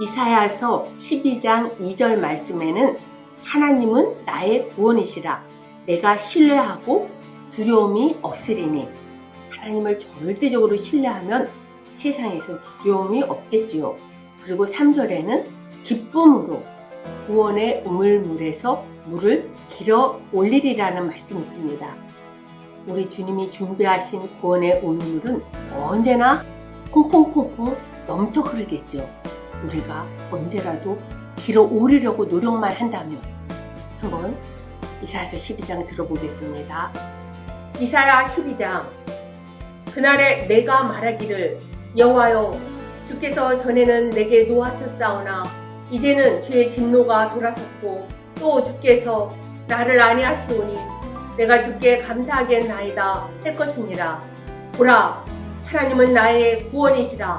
이사야서 12장 2절 말씀에는 하나님은 나의 구원이시라 내가 신뢰하고 두려움이 없으리니 하나님을 절대적으로 신뢰하면 세상에서 두려움이 없겠지요. 그리고 3절에는 기쁨으로 구원의 우물물에서 물을 길어 올리리라는 말씀이 있습니다. 우리 주님이 준비하신 구원의 우물물은 언제나 퐁퐁퐁퐁 넘쳐 흐르겠죠. 우리가 언제라도 길어 오르려고 노력만 한다면 한번 이사야서 12장 들어보겠습니다. 이사야 12장. 그날에 내가 말하기를 여호와여 주께서 전에는 내게 노하셨사오나 이제는 주의 진노가 돌아섰고 또 주께서 나를 아니하시오니 내가 주께 감사하겠나이다 할 것이니라 보라 하나님은 나의 구원이시라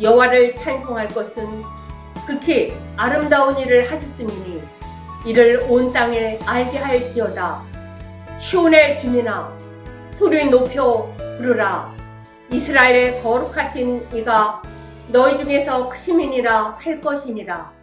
여호와를 찬송할 것은 극히 아름다운 일을 하셨음이니 이를 온 땅에 알게 할지어다. 시온의 주민아 소리 높여 부르라. 이스라엘의 거룩하신 이가 너희 중에서 크심이니라 할 것이니라